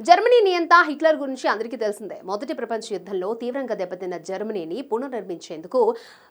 Germany నియంత Hitler గురించి అందరికీ తెలిసిందే. మొదటి ప్రపంచ యుద్ధంలో తీవ్రంగా దెబ్బతిన్న జర్మనీని పునర్నిర్మించేందుకు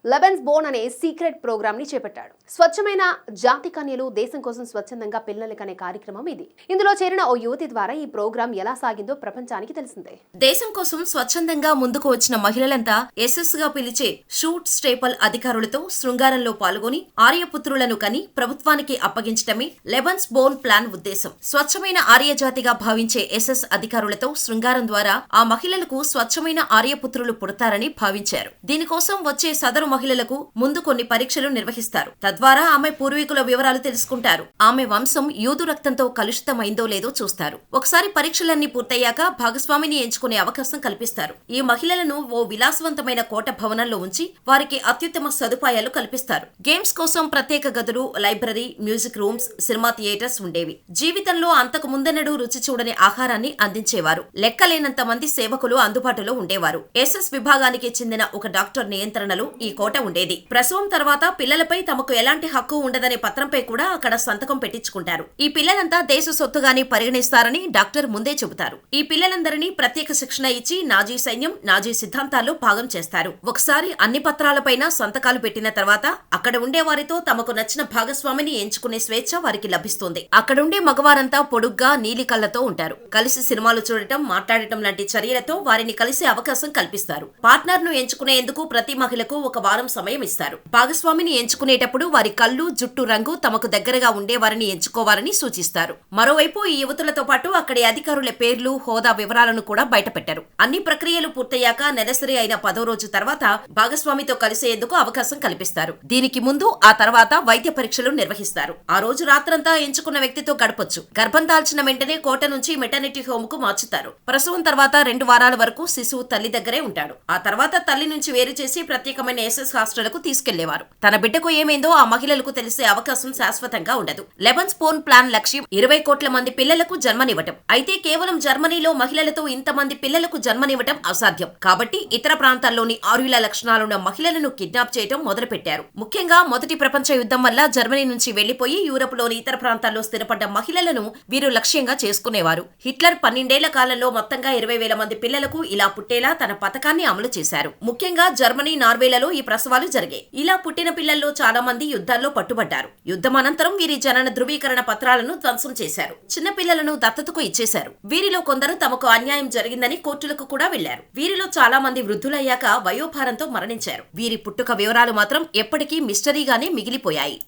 లెబెన్స్ బోన్ అనే సీక్రెట్ ప్రోగ్రామ్ని చేపట్టాడు. స్వచ్ఛమైన జాతి కన్యలు దేశం కోసం స్వచ్ఛందంగా పిల్లలకి అనే కార్యక్రమం ఇది. ఇందులో చేరిన ఓ యువతి ద్వారా ఈ ప్రోగ్రాం ఎలా సాగిందో ప్రపంచానికి తెలిసిందే. దేశం కోసం స్వచ్ఛందంగా ముందుకు వచ్చిన మహిళలంతా ఎస్ఎస్గా పిలిచే షూట్ స్టేపల్ అధికారులతో శృంగారంలో పాల్గొని ఆర్యపుత్రులను కని ప్రభుత్వానికి అప్పగించటమే లెబన్స్ బోన్ ప్లాన్ ఉద్దేశం. స్వచ్ఛమైన ఆర్యజాతిగా భావించే ఎస్ఎస్ అధికారులతో శృంగారం ద్వారా ఆ మహిళలకు స్వచ్ఛమైన ఆర్యపుత్రులు పుడతారని భావించారు. దీనికోసం వచ్చే సదరు మహిళలకు ముందు కొన్ని పరీక్షలు నిర్వహిస్తారు. తద్వారా ఆమె పూర్వీకుల వివరాలు తెలుసుకుంటారు. ఆమె వంశం యూదు రక్తంతో కలుషితమైందో లేదో చూస్తారు. ఒకసారి పరీక్షలన్నీ పూర్తయ్యాక భాగస్వామిని ఎంచుకునే అవకాశం కల్పిస్తారు. ఈ మహిళలను ఓ విలాసవంతమైన కోట భవనంలో ఉంచి వారికి అత్యుత్తమ సదుపాయాలు కల్పిస్తారు. గేమ్స్ కోసం ప్రత్యేక గదులు library music rooms cinema theatres ఉండేవి. జీవితంలో అంతకు ముందెన్నడూ రుచి చూడని ఆహారాన్ని అందించేవారు. లెక్కలేనంత మంది సేవకులు అందుబాటులో ఉండేవారు. ఎస్ఎస్ విభాగానికి చెందిన ఒక డాక్టర్ నియంత్రణలో ఈ కోట ఉండేది. ప్రసవం తర్వాత పిల్లలపై తమకు ఎలాంటి హక్కు ఉండదనే పత్రంపై కూడా అక్కడ సంతకం పెట్టించుకుంటారు. ఈ పిల్లలంతా దేశ సొత్తుగానే పరిగణిస్తారని డాక్టర్ ముందే చెబుతారు. ఈ పిల్లలందరినీ ప్రత్యేక శిక్షణ ఇచ్చి నాజీ సైన్యం నాజీ సిద్ధాంతాల్లో భాగం చేస్తారు. ఒకసారి అన్ని పత్రాలపైన సంతకాలు పెట్టిన తర్వాత అక్కడ ఉండే వారితో తమకు నచ్చిన భాగస్వామిని ఎంచుకునే స్వేచ్ఛ వారికి లభిస్తుంది. అక్కడుండే మగవారంతా పొడుగ్గా నీలి కళ్ళతో ఉంటారు. కలిసి సినిమాలు చూడటం మాట్లాడటం లాంటి చర్యలతో వారిని కలిసే అవకాశం కల్పిస్తారు. పార్ట్నర్ను ఎంచుకునేందుకు ప్రతి మహిళకు ఒక వారం సమయం ఇస్తారు. భాగస్వామిని ఎంచుకునేటప్పుడు వారి కళ్ళు జుట్టు రంగు తమకు దగ్గరగా ఉండేవారిని ఎంచుకోవాలని సూచిస్తారు. మరోవైపు ఈ యువతులతో పాటు అక్కడి అధికారుల పేర్లు హోదా వివరాలను కూడా బయటపెట్టారు. అన్ని ప్రక్రియలు పూర్తయ్యాక నెలసరి అయిన పదో రోజు తర్వాత భాగస్వామితో కలిసేందుకు అవకాశం కల్పిస్తారు. దీనికి ముందు ఆ తర్వాత వైద్య పరీక్షలు నిర్వహిస్తారు. ఆ రోజు రాత్రంతా ఎంచుకున్న వ్యక్తితో గడపొచ్చు. గర్భం దాల్చిన వెంటనే కోట నుంచి మెటర్నిటీ హోమ్కు మార్చుతారు. ప్రసవం తర్వాత రెండు వారాల వరకు శిశువు తల్లి దగ్గరే ఉంటాడు. ఆ తర్వాత తల్లి నుంచి వేరు చేసి ప్రత్యేకమైన ఎస్ఎస్ హాస్టళ్ళకు తీసుకెళ్ళేవారు. తన బిడ్డకు ఏమైందో ఆ మహిళలకు తెలిసే అవకాశం శాశ్వతంగా ఉండదు. లెబన్ స్పోన్ ప్లాన్ లక్ష్యం ఇరవై కోట్ల మంది పిల్లలకు జన్మనివ్వటం. అయితే కేవలం జర్మనీలో మహిళలతో ఇంతమంది పిల్లలకు జన్మనివ్వటం అసాధ్యం. కాబట్టి ఇతర ప్రాంతాల్లోని ఆరుల లక్షణాలున్న మహిళలను కిడ్నాప్ చేయడం మొదలుపెట్టారు. ముఖ్యంగా మొదటి ప్రపంచ యుద్ధం వల్ల జర్మనీ నుంచి వెళ్ళిపోయి యూరప్లోని ఇతర ప్రాంతాల్లో స్థిరపడ్డ మహిళలను వీరు లక్ష్యంగా చేసుకునేవారు. హిట్లర్ పన్నెండేళ్ళ కాలంలో మొత్తంగా ఇరవై వేల మంది పిల్లలకు ఇలా పుట్టేలా తన పథకాన్ని అమలు చేశారు. ముఖ్యంగా జర్మనీ నార్వేలలో ఈ ప్రసవాలు జరిగాయి. ఇలా పుట్టిన పిల్లల్లో చాలా మంది యుద్ధాల్లో పట్టుబడ్డారు. యుద్ధం అనంతరం వీరి జనన ధృవీకరణ పత్రాలను ధ్వంసం చేశారు. చిన్న పిల్లలను దత్తతకు ఇచ్చేశారు. వీరిలో కొందరు తమకు అన్యాయం జరిగిందని కోర్టులకు కూడా వెళ్ళారు వీరిలో చాలా మంది వృద్ధులయ్యాక వయోభారంతో మరణించారు. వీరి పుట్టుక వివరాలు మాత్రం ఎప్పటికీ మిస్టరీగానే మిగిలిపోయాయి.